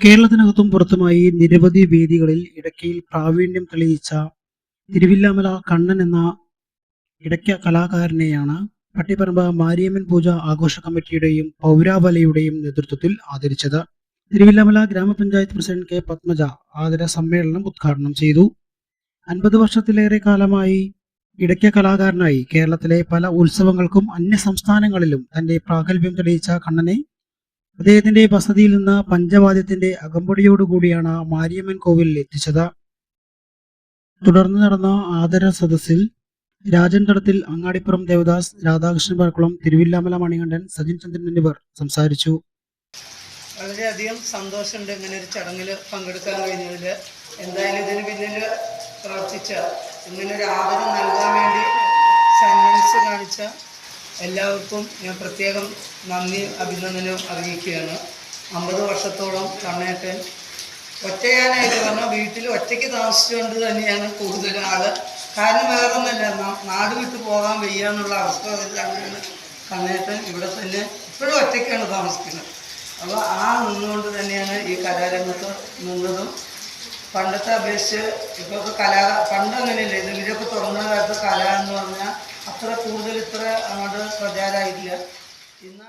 കേരളത്തിനകത്തും പുറത്തുമായി നിരവധി വേദികളിൽ ഇടയ്ക്കയിൽ പ്രാവീണ്യം തെളിയിച്ച തിരുവില്ലാമല കണ്ണൻ എന്ന ഇടയ്ക്ക കലാകാരനെയാണ് പട്ടിപ്പറമ്പ് മാരിയമ്മൻ പൂജ ആഘോഷ കമ്മിറ്റിയുടെയും പൗരാവലയുടെയും നേതൃത്വത്തിൽ ആദരിച്ചത്. തിരുവില്ലാമല ഗ്രാമപഞ്ചായത്ത് പ്രസിഡന്റ് കെ. പത്മജ ആദര സമ്മേളനം ഉദ്ഘാടനം ചെയ്തു. അൻപത് വർഷത്തിലേറെ കാലമായി ഇടയ്ക്ക കലാകാരനായി കേരളത്തിലെ പല ഉത്സവങ്ങൾക്കും അന്യ സംസ്ഥാനങ്ങളിലും തന്റെ പ്രാഗൽഭ്യം തെളിയിച്ച കണ്ണനെ അദ്ദേഹത്തിന്റെ വസതിയിൽ നിന്ന് പഞ്ചവാദ്യത്തിന്റെ അകമ്പടിയോടുകൂടിയാണ് മാരിയമ്മൻ കോവിലിൽ എത്തിച്ചത്. തുടർന്ന് നടന്ന ആദര സദസ്സിൽ രാജൻ തടത്തിൽ അങ്ങാടിപ്പുറം ദേവദാസ് രാധാകൃഷ്ണൻ പറക്കുളം തിരുവില്ലാമല മണികണ്ഠൻ സജിൻ ചന്ദ്രൻ എന്നിവർ സംസാരിച്ചു. വളരെയധികം സന്തോഷമുണ്ട് ഇങ്ങനെ ഒരു ചടങ്ങിൽ പങ്കെടുക്കാൻ കഴിഞ്ഞതിൽ എന്തായാലും ഇതിന് പിന്നിൽ പ്രവർത്തിച്ച ഇങ്ങനൊരു ആദരം നൽകാൻ വേണ്ടി സന്മനസ് കാണിച്ച എല്ലാവർക്കും ഞാൻ പ്രത്യേകം നന്ദി അഭിനന്ദനവും അറിയിക്കുകയാണ്. അമ്പത് വർഷത്തോളം കണ്ണേട്ടൻ ഒറ്റയാനായിട്ട് പറഞ്ഞാൽ വീട്ടിൽ ഒറ്റയ്ക്ക് താമസിച്ചുകൊണ്ട് തന്നെയാണ് കൂടുതൽ ആൾ കാരണം വേറെ ഒന്നല്ല നാട് വിട്ടു പോകാൻ വയ്യ എന്നുള്ള അവസ്ഥ അങ്ങനെയാണ് കണ്ണേട്ടൻ ഇവിടെ തന്നെ ഇപ്പോഴും ഒറ്റയ്ക്കാണ് താമസിക്കുന്നത്. അപ്പോൾ ആ നിന്നുകൊണ്ട് തന്നെയാണ് ഈ കലാരംഗത്ത് നിന്നതും. പണ്ടത്തെ അപേക്ഷിച്ച് ഇപ്പോൾ കലാ പണ്ട് അങ്ങനെയല്ല ഇത് തുറന്ന് തുറന്ന അങ്ങോട്ട് പ്രചാരമായിട്ടില്ല ഇന്ന്